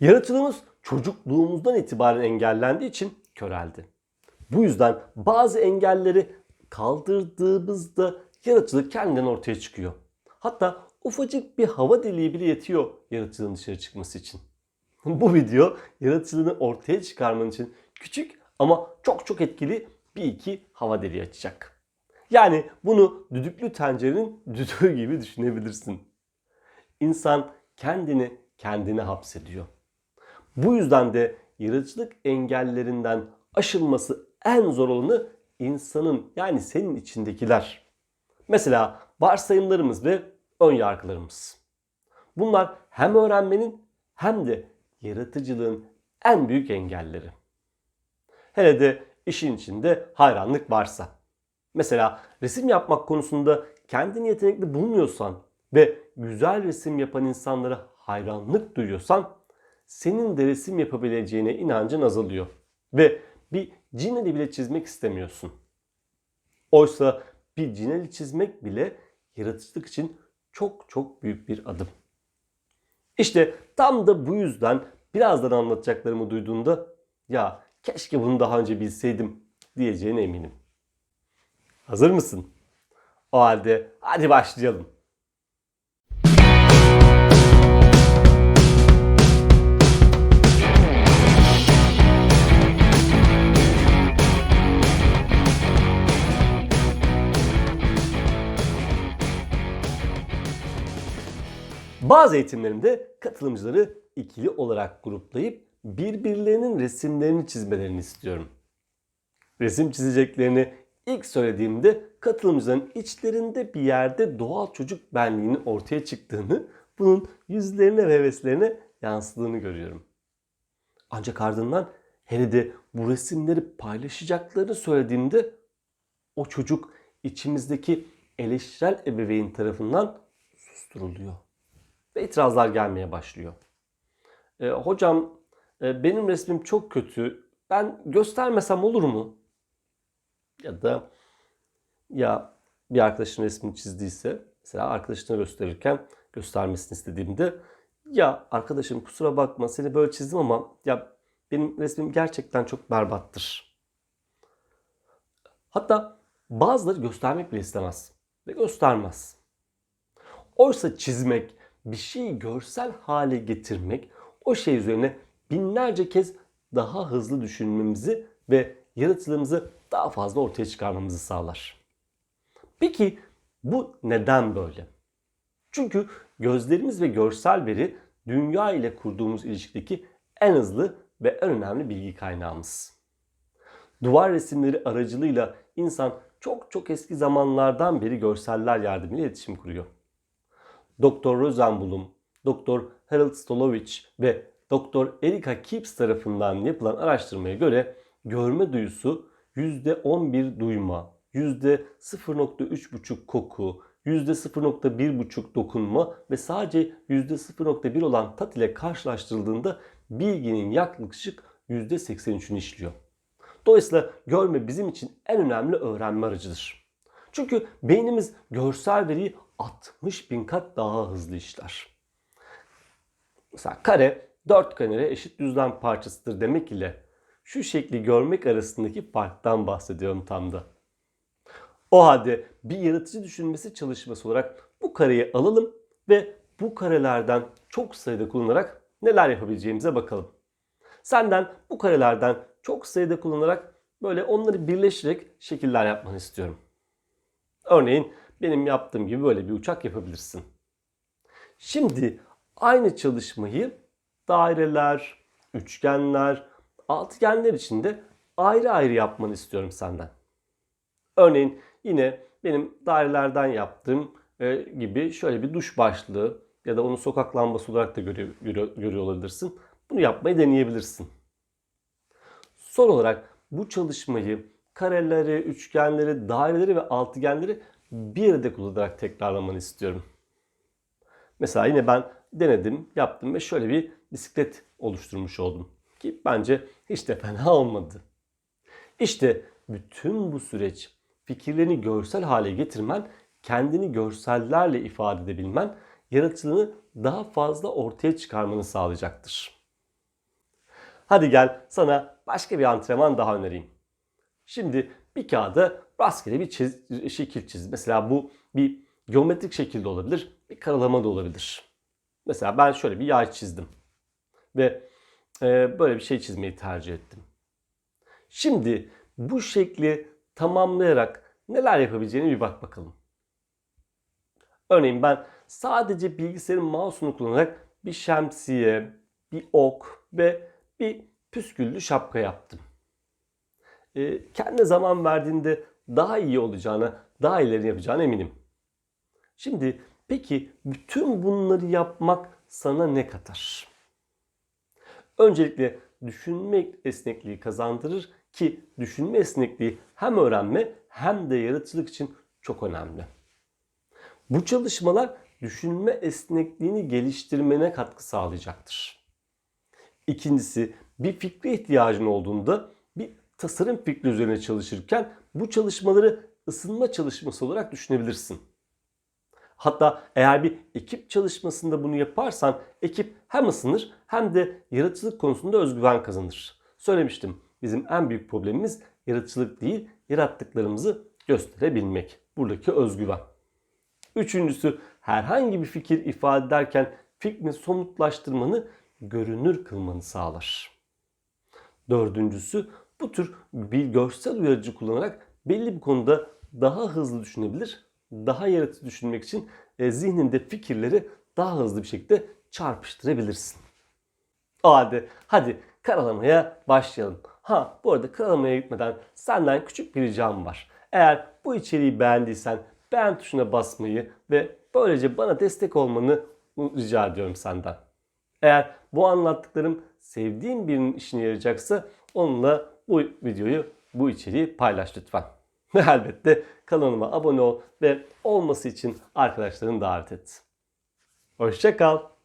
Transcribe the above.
Yaratıcılığımız çocukluğumuzdan itibaren engellendiği için köreldi. Bu yüzden bazı engelleri kaldırdığımızda yaratıcılık kendinden ortaya çıkıyor. Hatta ufacık bir hava deliği bile yetiyor yaratıcılığın dışarı çıkması için. Bu video yaratıcılığını ortaya çıkarman için küçük ama çok çok etkili bir iki hava deliği açacak. Yani bunu düdüklü tencerenin düdüğü gibi düşünebilirsin. İnsan kendini kendine hapsediyor. Bu yüzden de yaratıcılık engellerinden aşılması en zor olanı insanın yani senin içindekiler. Mesela varsayımlarımız ve ön yargılarımız. Bunlar hem öğrenmenin hem de yaratıcılığın en büyük engelleri. Hele de işin içinde hayranlık varsa. Mesela resim yapmak konusunda kendini yetenekli bulmuyorsan ve güzel resim yapan insanlara hayranlık duyuyorsan senin de resim yapabileceğine inancın azalıyor. Ve bir cineli bile çizmek istemiyorsun. Oysa bir cineli çizmek bile yaratıcılık için çok çok büyük bir adım. İşte tam da bu yüzden birazdan anlatacaklarımı duyduğunda ya keşke bunu daha önce bilseydim diyeceğine eminim. Hazır mısın? O halde hadi başlayalım. Bazı eğitimlerimde katılımcıları ikili olarak gruplayıp birbirlerinin resimlerini çizmelerini istiyorum. Resim çizeceklerini ilk söylediğimde katılımcıların içlerinde bir yerde doğal çocuk benliğinin ortaya çıktığını, bunun yüzlerine ve heveslerine yansıdığını görüyorum. Ancak ardından hele de bu resimleri paylaşacaklarını söylediğimde o çocuk içimizdeki eleştirel ebeveyn tarafından susturuluyor ve itirazlar gelmeye başlıyor. E, hocam e, benim resmim çok kötü. Ben göstermesem olur mu? Ya da ya bir arkadaşın resmini çizdiyse mesela arkadaşına gösterirken göstermesini istediğimde ya arkadaşım kusura bakma seni böyle çizdim ama ya benim resmim gerçekten çok berbattır. Hatta bazıları göstermek bile istemez ve göstermez. Oysa çizmek, bir şeyi görsel hale getirmek o şey üzerine binlerce kez daha hızlı düşünmemizi ve yaratıcılığımızı daha fazla ortaya çıkarmamızı sağlar. Peki bu neden böyle? Çünkü gözlerimiz ve görsel veri dünya ile kurduğumuz ilişkideki en hızlı ve en önemli bilgi kaynağımız. Duvar resimleri aracılığıyla insan çok çok eski zamanlardan beri görseller yardımıyla iletişim kuruyor. Dr. Rosenblum, Dr. Harold Stolovich ve Dr. Erika Kipps tarafından yapılan araştırmaya göre görme duyusu %11 duyma, %0.3,5 koku, %0.1,5 dokunma ve sadece %0.1 olan tat ile karşılaştırıldığında bilginin yaklaşık %83'ünü işliyor. Dolayısıyla görme bizim için en önemli öğrenme aracıdır. Çünkü beynimiz görsel veriyi 60 bin kat daha hızlı işler. Mesela kare 4 kare eşit düzlem parçasıdır demek ile şu şekli görmek arasındaki farktan bahsediyorum tam da. O halde bir yaratıcı düşünmesi çalışması olarak bu kareyi alalım ve bu karelerden çok sayıda kullanarak neler yapabileceğimize bakalım. Senden bu karelerden çok sayıda kullanarak böyle onları birleştirerek şekiller yapmanı istiyorum. Örneğin benim yaptığım gibi böyle bir uçak yapabilirsin. Şimdi aynı çalışmayı daireler, üçgenler, altıgenler için de ayrı ayrı yapmanı istiyorum senden. Örneğin yine benim dairelerden yaptığım e, gibi şöyle bir duş başlığı ya da onu sokak lambası olarak da görüyor, görüyor, görüyor olabilirsin. Bunu yapmayı deneyebilirsin. Son olarak bu çalışmayı kareleri, üçgenleri, daireleri ve altıgenleri bir arada kullanarak tekrarlamanı istiyorum. Mesela yine ben denedim, yaptım ve şöyle bir bisiklet oluşturmuş oldum. Ki bence hiç de fena olmadı. İşte bütün bu süreç fikirlerini görsel hale getirmen, kendini görsellerle ifade edebilmen, yaratıcılığını daha fazla ortaya çıkarmanı sağlayacaktır. Hadi gel sana başka bir antrenman daha önereyim. Şimdi bir kağıda rastgele bir çiz- şekil çiz. Mesela bu bir geometrik şekilde olabilir, bir karalama da olabilir. Mesela ben şöyle bir yay çizdim ve e, böyle bir şey çizmeyi tercih ettim. Şimdi bu şekli tamamlayarak neler yapabileceğine bir bak bakalım. Örneğin ben sadece bilgisayarın mouse'unu kullanarak bir şemsiye, bir ok ve bir püsküllü şapka yaptım. Ee, kendine zaman verdiğinde daha iyi olacağına, daha ileri yapacağına eminim. Şimdi peki bütün bunları yapmak sana ne katar? Öncelikle düşünme esnekliği kazandırır ki düşünme esnekliği hem öğrenme hem de yaratıcılık için çok önemli. Bu çalışmalar düşünme esnekliğini geliştirmene katkı sağlayacaktır. İkincisi bir fikre ihtiyacın olduğunda tasarım fikri üzerine çalışırken bu çalışmaları ısınma çalışması olarak düşünebilirsin. Hatta eğer bir ekip çalışmasında bunu yaparsan ekip hem ısınır hem de yaratıcılık konusunda özgüven kazanır. Söylemiştim bizim en büyük problemimiz yaratıcılık değil yarattıklarımızı gösterebilmek. Buradaki özgüven. Üçüncüsü herhangi bir fikir ifade ederken fikrini somutlaştırmanı görünür kılmanı sağlar. Dördüncüsü bu tür bir görsel uyarıcı kullanarak belli bir konuda daha hızlı düşünebilir, daha yaratıcı düşünmek için e, zihninde fikirleri daha hızlı bir şekilde çarpıştırabilirsin. O halde hadi karalamaya başlayalım. Ha bu arada karalamaya gitmeden senden küçük bir ricam var. Eğer bu içeriği beğendiysen beğen tuşuna basmayı ve böylece bana destek olmanı rica ediyorum senden. Eğer bu anlattıklarım sevdiğin birinin işine yarayacaksa onunla bu videoyu, bu içeriği paylaş lütfen. Ve elbette kanalıma abone ol ve olması için arkadaşlarını davet et. Hoşçakal.